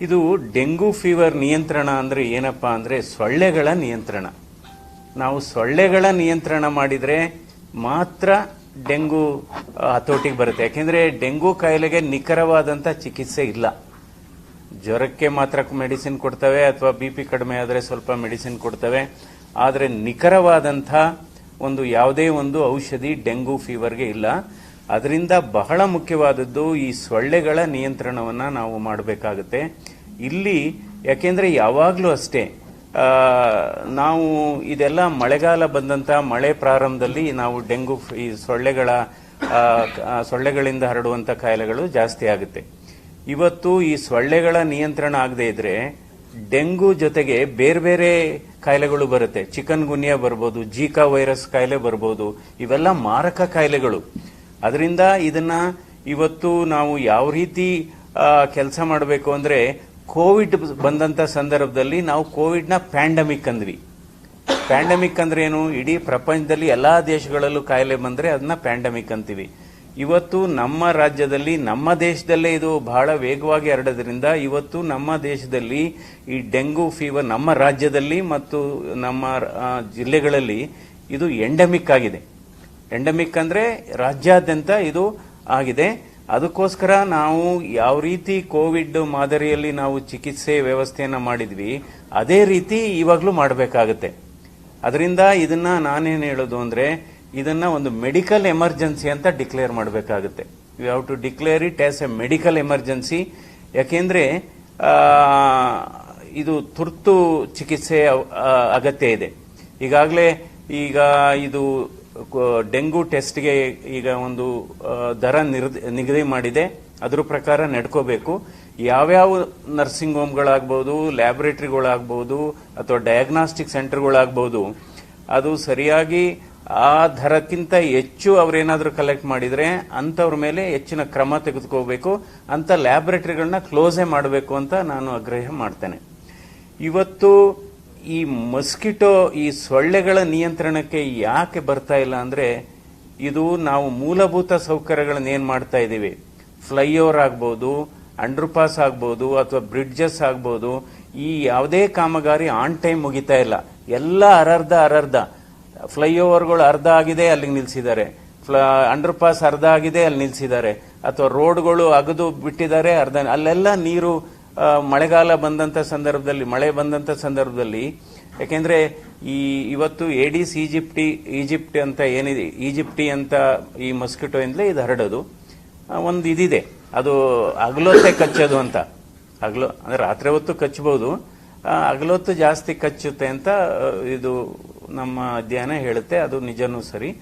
ಇದು dengue fever ನಿಯಂತ್ರಣ ಅಂದರೆ ಏನಪ್ಪ ಅಂದರೆ ಸೊಳ್ಳೆಗಳ ನಿಯಂತ್ರಣ. ನಾವು ಸೊಳ್ಳೆಗಳ ನಿಯಂತ್ರಣ ಮಾಡಿದರೆ ಮಾತ್ರ ಡೆಂಗು ಹತೋಟಿಗೆ ಬರುತ್ತೆ. ಯಾಕೆಂದರೆ ಡೆಂಗು ಕಾಯಿಲೆಗೆ ನಿಖರವಾದಂಥ ಚಿಕಿತ್ಸೆ ಇಲ್ಲ. ಜ್ವರಕ್ಕೆ ಮಾತ್ರ ಮೆಡಿಸಿನ್ ಕೊಡ್ತವೆ ಅಥವಾ ಬಿ ಪಿ ಕಡಿಮೆ ಆದರೆ ಸ್ವಲ್ಪ ಮೆಡಿಸಿನ್ ಕೊಡ್ತವೆ. ಆದರೆ ನಿಖರವಾದಂಥ ಒಂದು ಯಾವುದೇ ಒಂದು ಔಷಧಿ ಡೆಂಗು ಫೀವರ್ಗೆ ಇಲ್ಲ. ಅದರಿಂದ ಬಹಳ ಮುಖ್ಯವಾದದ್ದು ಈ ಸೊಳ್ಳೆಗಳ ನಿಯಂತ್ರಣವನ್ನ ನಾವು ಮಾಡಬೇಕಾಗುತ್ತೆ. ಇಲ್ಲಿ ಯಾಕೆಂದ್ರೆ ಯಾವಾಗಲೂ ಅಷ್ಟೇ ನಾವು ಇದೆಲ್ಲ ಮಳೆಗಾಲ ಬಂದಂತ ಮಳೆ ಪ್ರಾರಂಭದಲ್ಲಿ ನಾವು ಡೆಂಗು ಈ ಸೊಳ್ಳೆಗಳ ಸೊಳ್ಳೆಗಳಿಂದ ಹರಡುವಂಥ ಕಾಯಿಲೆಗಳು ಜಾಸ್ತಿ ಆಗುತ್ತೆ. ಇವತ್ತು ಈ ಸೊಳ್ಳೆಗಳ ನಿಯಂತ್ರಣ ಆಗದೆ ಇದ್ರೆ ಡೆಂಗು ಜೊತೆಗೆ ಬೇರೆ ಬೇರೆ ಕಾಯಿಲೆಗಳು ಬರುತ್ತೆ. ಚಿಕನ್ ಗುನ್ಯಾ ಬರ್ಬೋದು ಜೀಕಾ ವೈರಸ್ ಕಾಯಿಲೆ ಬರ್ಬೋದು, ಇವೆಲ್ಲ ಮಾರಕ ಕಾಯಿಲೆಗಳು. ಅದರಿಂದ ಇದನ್ನ ಇವತ್ತು ನಾವು ಯಾವ ರೀತಿ ಕೆಲಸ ಮಾಡಬೇಕು ಅಂದ್ರೆ ಕೋವಿಡ್ ಬಂದಂತ ಸಂದರ್ಭದಲ್ಲಿ ನಾವು ಕೋವಿಡ್ನ ಪ್ಯಾಂಡಮಿಕ್ ಅಂದ್ವಿ. ಪ್ಯಾಂಡಮಿಕ್ ಅಂದ್ರೆ ಏನು? ಇಡೀ ಪ್ರಪಂಚದಲ್ಲಿ ಎಲ್ಲಾ ದೇಶಗಳಲ್ಲೂ ಕಾಯಿಲೆ ಬಂದ್ರೆ ಅದನ್ನ ಪ್ಯಾಂಡಮಿಕ್ ಅಂತೀವಿ. ಇವತ್ತು ನಮ್ಮ ರಾಜ್ಯದಲ್ಲಿ, ನಮ್ಮ ದೇಶದಲ್ಲೇ ಇದು ಬಹಳ ವೇಗವಾಗಿ ಹರಡೋದ್ರಿಂದ ಇವತ್ತು ನಮ್ಮ ದೇಶದಲ್ಲಿ ಈ ಡೆಂಗು ಫೀವರ್ ನಮ್ಮ ರಾಜ್ಯದಲ್ಲಿ ಮತ್ತು ನಮ್ಮ ಜಿಲ್ಲೆಗಳಲ್ಲಿ ಇದು ಎಂಡಮಿಕ್ ಆಗಿದೆ. ಎಂಡಮಿಕ್ ಅಂದ್ರೆ ರಾಜ್ಯಾದ್ಯಂತ ಇದು ಆಗಿದೆ. ಅದಕ್ಕೋಸ್ಕರ ನಾವು ಯಾವ ರೀತಿ ಕೋವಿಡ್ ಮಾದರಿಯಲ್ಲಿ ನಾವು ಚಿಕಿತ್ಸೆ ವ್ಯವಸ್ಥೆಯನ್ನು ಮಾಡಿದ್ವಿ, ಅದೇ ರೀತಿ ಇವಾಗಲೂ ಮಾಡಬೇಕಾಗತ್ತೆ. ಅದರಿಂದ ಇದನ್ನ ನಾನೇನು ಹೇಳೋದು ಅಂದ್ರೆ, ಇದನ್ನ ಒಂದು ಮೆಡಿಕಲ್ ಎಮರ್ಜೆನ್ಸಿ ಅಂತ ಡಿಕ್ಲೇರ್ ಮಾಡಬೇಕಾಗುತ್ತೆ. You have to declare it as a medical emergency ಯಾಕೆಂದ್ರೆ ಇದು ತುರ್ತು ಚಿಕಿತ್ಸೆ ಅಗತ್ಯ ಇದೆ. ಈಗಾಗಲೇ ಈಗ ಇದು ಡೆಂಗು ಟೆಸ್ಟ್ಗೆ ಈಗ ಒಂದು ದರ ನಿಗದಿ ಮಾಡಿದೆ. ಅದ್ರ ಪ್ರಕಾರ ನಡ್ಕೋಬೇಕು. ಯಾವ್ಯಾವ ನರ್ಸಿಂಗ್ ಹೋಮ್ಗಳಾಗ್ಬೋದು, ಲ್ಯಾಬೊರೇಟರಿಗಳಾಗ್ಬೋದು, ಅಥವಾ ಡಯಾಗ್ನಾಸ್ಟಿಕ್ ಸೆಂಟರ್ಗಳಾಗ್ಬೋದು, ಅದು ಸರಿಯಾಗಿ ಆ ದರಕ್ಕಿಂತ ಹೆಚ್ಚು ಅವರೇನಾದರೂ ಕಲೆಕ್ಟ್ ಮಾಡಿದ್ರೆ ಅಂಥವ್ರ ಮೇಲೆ ಹೆಚ್ಚಿನ ಕ್ರಮ ತೆಗೆದುಕೋಬೇಕು. ಅಂತ ಲ್ಯಾಬೊರೇಟ್ರಿಗಳನ್ನ ಕ್ಲೋಸೇ ಮಾಡಬೇಕು ಅಂತ ನಾನು ಆಗ್ರಹ ಮಾಡ್ತೇನೆ. ಇವತ್ತು ಈ ಮಸ್ಕಿಟೋ, ಈ ಸೊಳ್ಳೆಗಳ ನಿಯಂತ್ರಣಕ್ಕೆ ಯಾಕೆ ಬರ್ತಾ ಇಲ್ಲ ಅಂದ್ರೆ, ಇದು ನಾವು ಮೂಲಭೂತ ಸೌಕರ್ಯಗಳನ್ನ ಏನು ಮಾಡ್ತಾ ಇದ್ದೀವಿ? ಫ್ಲೈಓವರ್ ಆಗ್ಬೋದು ಅಂಡರ್ ಪಾಸ್ ಆಗ್ಬೋದು, ಅಥವಾ ಬ್ರಿಡ್ಜಸ್ ಆಗ್ಬೋದು, ಈ ಯಾವುದೇ ಕಾಮಗಾರಿ ಆನ್ ಟೈಮ್ ಮುಗಿತಾ ಇಲ್ಲ. ಎಲ್ಲ ಅರರ್ಧ ಅರರ್ಧ. ಫ್ಲೈಓವರ್ಗಳು ಅರ್ಧ ಆಗಿದೆ, ಅಲ್ಲಿಗೆ ನಿಲ್ಸಿದ್ದಾರೆ. ಅಂಡರ್ ಪಾಸ್ ಅರ್ಧ ಆಗಿದೆ, ಅಲ್ಲಿ ನಿಲ್ಸಿದ್ದಾರೆ. ಅಥವಾ ರೋಡ್ಗಳು ಅಗದು ಬಿಟ್ಟಿದ್ದಾರೆ, ಅರ್ಧ, ಅಲ್ಲೆಲ್ಲ ನೀರು ಮಳೆಗಾಲ ಬಂದಂತ ಸಂದರ್ಭದಲ್ಲಿ, ಮಳೆ ಬಂದಂತ ಸಂದರ್ಭದಲ್ಲಿ, ಯಾಕೆಂದ್ರೆ ಈ ಇವತ್ತು ಏಡಿಸ್ ಈಜಿಪ್ಟಿ ಈಜಿಪ್ಟ್ ಅಂತ ಏನಿದೆ ಈಜಿಪ್ಟಿ ಅಂತ ಈ ಮಸ್ಕಿಟೋ ಇಂದಲೇ ಇದು ಹರಡೋದು. ಒಂದು ಇದಿದೆ. ಅದು ಅಗಲೊತ್ತೆ ಕಚ್ಚೋದು ಅಂತ. ಅಗಲೋ, ಅಂದ್ರೆ ರಾತ್ರಿ ಹೊತ್ತು ಕಚ್ಚಬಹುದು. ಅಗಲೊತ್ತು ಜಾಸ್ತಿ ಕಚ್ಚುತ್ತೆ ಅಂತ ಇದು ನಮ್ಮ ಅಧ್ಯಯನ ಹೇಳುತ್ತೆ. ಅದು ನಿಜನೂ ಸರಿ.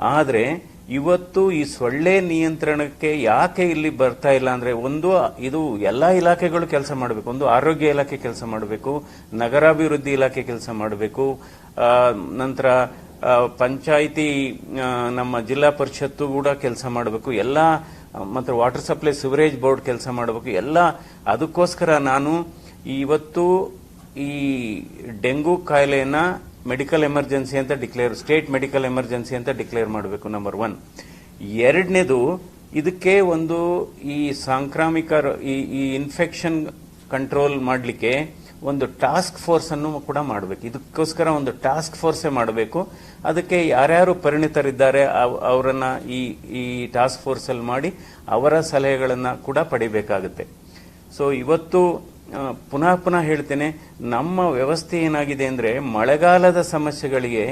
ಆದ್ರೆ ಇವತ್ತು ಈ ಸೊಳ್ಳೆ ನಿಯಂತ್ರಣಕ್ಕೆ ಯಾಕೆ ಇಲ್ಲಿ ಬರ್ತಾ ಇಲ್ಲ ಅಂದ್ರೆ ಒಂದು, ಇದು ಎಲ್ಲಾ ಇಲಾಖೆಗಳು ಕೆಲಸ ಮಾಡಬೇಕು. ಒಂದು ಆರೋಗ್ಯ ಇಲಾಖೆ ಕೆಲಸ ಮಾಡಬೇಕು, ನಗರಾಭಿವೃದ್ಧಿ ಇಲಾಖೆ ಕೆಲಸ ಮಾಡಬೇಕು. ನಂತರ ಪಂಚಾಯಿತಿ ನಮ್ಮ ಜಿಲ್ಲಾ ಪರಿಷತ್ತು ಕೂಡ ಕೆಲಸ ಮಾಡಬೇಕು. ಎಲ್ಲ, ಮತ್ತು ವಾಟರ್ ಸಪ್ಲೈ ಸಿವರೇಜ್ ಬೋರ್ಡ್ ಕೆಲಸ ಮಾಡಬೇಕು. ಎಲ್ಲ, ಅದಕ್ಕೋಸ್ಕರ ನಾನು ಇವತ್ತು ಈ ಡೆಂಗು ಕಾಯಿಲೆಯನ್ನ ಮೆಡಿಕಲ್ ಎಮರ್ಜೆನ್ಸಿ ಅಂತ ಡಿಕ್ಲೇರ್ ಸ್ಟೇಟ್ ಮೆಡಿಕಲ್ ಎಮರ್ಜೆನ್ಸಿ ಅಂತ ಡಿಕ್ಲೇರ್ ಮಾಡಬೇಕು ನಂಬರ್ ಒನ್ ಎರಡನೇದು, ಇದಕ್ಕೆ ಒಂದು ಈ ಸಾಂಕ್ರಾಮಿಕ ಈ ಇನ್ಫೆಕ್ಷನ್ ಕಂಟ್ರೋಲ್ ಮಾಡಲಿಕ್ಕೆ ಒಂದು ಟಾಸ್ಕ್ ಫೋರ್ಸ್ ಅನ್ನು ಕೂಡ ಮಾಡಬೇಕು. ಇದಕ್ಕೋಸ್ಕರ ಒಂದು ಟಾಸ್ಕ್ ಫೋರ್ಸೇ ಮಾಡಬೇಕು. ಅದಕ್ಕೆ ಯಾರ್ಯಾರು ಪರಿಣಿತರಿದ್ದಾರೆ, ಅವ್- ಅವರನ್ನ ಈ ಈ ಟಾಸ್ಕ್ ಫೋರ್ಸ್ ಅಲ್ಲಿ ಮಾಡಿ ಅವರ ಸಲಹೆಗಳನ್ನು ಕೂಡ ಪಡಿಬೇಕಾಗುತ್ತೆ. ಸೊ ಇವತ್ತು ಪುನಃ ಪುನಃ ಹೇಳ್ತೇನೆ, ನಮ್ಮ ವ್ಯವಸ್ಥೆ ಏನಾಗಿದೆ ಅಂದ್ರೆ ಮಳೆಗಾಲದ ಸಮಸ್ಯೆಗಳಿಗೆ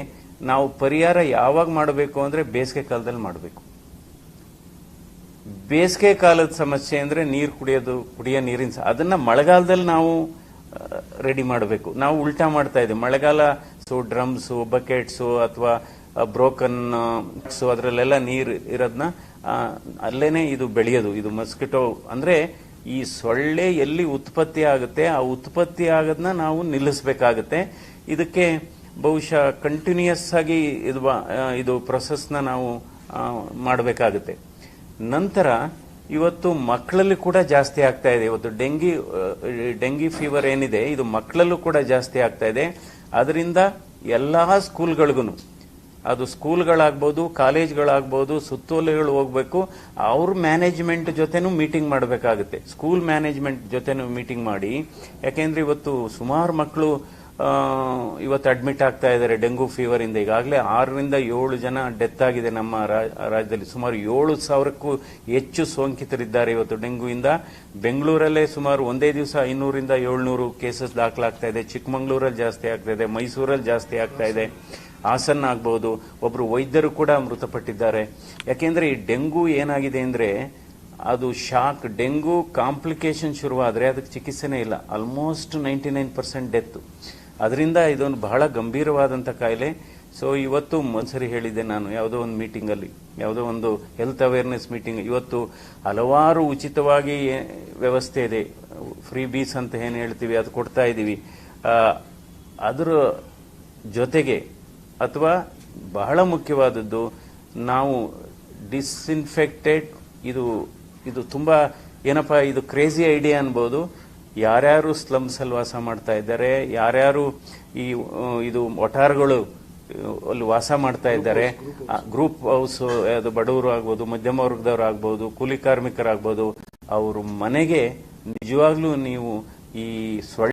ನಾವು ಪರಿಹಾರ ಯಾವಾಗ ಮಾಡಬೇಕು ಅಂದ್ರೆ ಬೇಸಿಗೆ ಕಾಲದಲ್ಲಿ ಮಾಡಬೇಕು. ಬೇಸಿಗೆ ಕಾಲದ ಸಮಸ್ಯೆ ಅಂದ್ರೆ ನೀರು ಕುಡಿಯೋದು, ಕುಡಿಯೋ ನೀರಿನ ಅದನ್ನ ಮಳೆಗಾಲದಲ್ಲಿ ನಾವು ರೆಡಿ ಮಾಡಬೇಕು. ನಾವು ಉಲ್ಟಾ ಮಾಡ್ತಾ ಇದ್ದೀವಿ. ಮಳೆಗಾಲ ಸೊ ಡ್ರಮ್ಸು ಬಕೆಟ್ಸು ಅಥವಾ ಬ್ರೋಕನ್ ಸೊ ಅದರಲ್ಲೆಲ್ಲ ನೀರು ಇರೋದನ್ನ ಅಲ್ಲೇನೆ ಇದು ಬೆಳೆಯೋದು. ಇದು ಮಸ್ಕಿಟೋ ಅಂದ್ರೆ ಈ ಸೊಳ್ಳೆ ಎಲ್ಲಿ ಉತ್ಪತ್ತಿ ಆಗುತ್ತೆ, ಆ ಉತ್ಪತ್ತಿ ಆಗೋದನ್ನ ನಾವು ನಿಲ್ಲಿಸಬೇಕಾಗತ್ತೆ. ಇದಕ್ಕೆ ಬಹುಶಃ ಕಂಟಿನ್ಯೂಯಸ್ ಆಗಿ ಇದು ಇದು ಪ್ರೊಸೆಸ್ನ ನಾವು ಮಾಡಬೇಕಾಗುತ್ತೆ. ನಂತರ ಇವತ್ತು ಮಕ್ಕಳಲ್ಲಿ ಕೂಡ ಜಾಸ್ತಿ ಆಗ್ತಾ ಇದೆ. ಇವತ್ತು ಡೆಂಗಿ ಡೆಂಗಿ ಫೀವರ್ ಏನಿದೆ, ಇದು ಮಕ್ಕಳಲ್ಲೂ ಕೂಡ ಜಾಸ್ತಿ ಆಗ್ತಾ ಇದೆ. ಅದರಿಂದ ಎಲ್ಲಾ ಸ್ಕೂಲ್ಗಳಿಗೂ ಅದು ಸ್ಕೂಲ್ಗಳಾಗ್ಬೋದು, ಕಾಲೇಜ್ಗಳಾಗ್ಬೋದು, ಸುತ್ತೋಲೆಗಳು ಹೋಗ್ಬೇಕು, ಅವ್ರ ಮ್ಯಾನೇಜ್ಮೆಂಟ್ ಜೊತೆನೂ ಮೀಟಿಂಗ್ ಮಾಡಬೇಕಾಗುತ್ತೆ. ಸ್ಕೂಲ್ ಮ್ಯಾನೇಜ್ಮೆಂಟ್ ಜೊತೆನೂ ಮೀಟಿಂಗ್ ಮಾಡಿ, ಯಾಕೆಂದ್ರೆ ಇವತ್ತು ಸುಮಾರು ಮಕ್ಕಳು ಇವತ್ತು ಅಡ್ಮಿಟ್ ಆಗ್ತಾ ಇದ್ದಾರೆ ಡೆಂಗು ಫೀವರ್ ಇಂದ. ಈಗಾಗಲೇ ಆರರಿಂದ ಏಳು ಜನ ಡೆತ್ ಆಗಿದೆ ನಮ್ಮ ರಾಜ್ಯದಲ್ಲಿ. ಸುಮಾರು ಏಳು ಸಾವಿರಕ್ಕೂ ಹೆಚ್ಚು ಸೋಂಕಿತರಿದ್ದಾರೆ ಇವತ್ತು ಡೆಂಗುವಿಂದ. ಬೆಂಗಳೂರಲ್ಲೇ ಸುಮಾರು ಒಂದೇ ದಿವಸ ಐನೂರಿಂದ ಏಳ್ನೂರು ಕೇಸಸ್ ದಾಖಲಾಗ್ತಾ ಇದೆ. ಚಿಕ್ಕಮಂಗ್ಳೂರಲ್ಲಿ ಜಾಸ್ತಿ ಆಗ್ತಾ ಇದೆ. ಮೈಸೂರಲ್ಲಿ ಜಾಸ್ತಿ ಆಗ್ತಾ ಇದೆ. ಹಾಸನ್ ಆಗ್ಬೋದು ಒಬ್ಬರು ವೈದ್ಯರು ಕೂಡ ಮೃತಪಟ್ಟಿದ್ದಾರೆ. ಯಾಕೆಂದ್ರೆ ಈ ಡೆಂಗು ಏನಾಗಿದೆ ಅಂದ್ರೆ ಅದು ಶಾಕ್, ಡೆಂಗು ಕಾಂಪ್ಲಿಕೇಶನ್ ಶುರುವಾದ್ರೆ ಅದಕ್ಕೆ ಚಿಕಿತ್ಸೆನೇ ಇಲ್ಲ. Almost ninety nine percent death. ಅದರಿಂದ ಇದೊಂದು ಬಹಳ ಗಂಭೀರವಾದಂಥ ಕಾಯಿಲೆ. ಸೊ ಇವತ್ತು ಒಂದ್ಸರಿ ಹೇಳಿದ್ದೆ ನಾನು, ಯಾವುದೋ ಒಂದು ಮೀಟಿಂಗ್ ಅಲ್ಲಿ ಯಾವುದೋ ಒಂದು ಹೆಲ್ತ್ ಅವೇರ್ನೆಸ್ ಮೀಟಿಂಗ್ ಇವತ್ತು ಹಲವಾರು ಉಚಿತವಾಗಿ ವ್ಯವಸ್ಥೆ ಇದೆ. ಫ್ರೀ ಬೀಸ್ ಅಂತ ಏನು ಹೇಳ್ತೀವಿ, ಅದು ಕೊಡ್ತಾ ಇದ್ದೀವಿ ಅದರ ಜೊತೆಗೆ ಅಥವಾ ಬಹಳ ಮುಖ್ಯವಾದದ್ದು ನಾವು ಡಿಸ್ಇನ್ಫೆಕ್ಟೆಡ್ ಇದು ಇದು ತುಂಬಾ ಏನಪ್ಪಾ ಇದು ಕ್ರೇಜಿ ಐಡಿಯಾ ಅನ್ಬೋದು. ಯಾರ್ಯಾರು ಸ್ಲಮ್ಸ್ ಅಲ್ಲಿ ವಾಸ ಮಾಡ್ತಾ ಇದ್ದಾರೆ ಯಾರ್ಯಾರು ಈ ಇದು ಒಟಾರ್ಗಳು ಅಲ್ಲಿ ವಾಸ ಮಾಡ್ತಾ ಇದ್ದಾರೆ ಗ್ರೂಪ್ ಹೌಸ್ ಅದು ಬಡವರು ಆಗ್ಬೋದು ಮಧ್ಯಮ ವರ್ಗದವ್ರು ಆಗ್ಬೋದು ಕೂಲಿ ಕಾರ್ಮಿಕರಾಗ್ಬೋದು ಅವರು ಮನೆಗೆ ನಿಜವಾಗ್ಲೂ ನೀವು ಈ ಸೊಳ್ಳೆ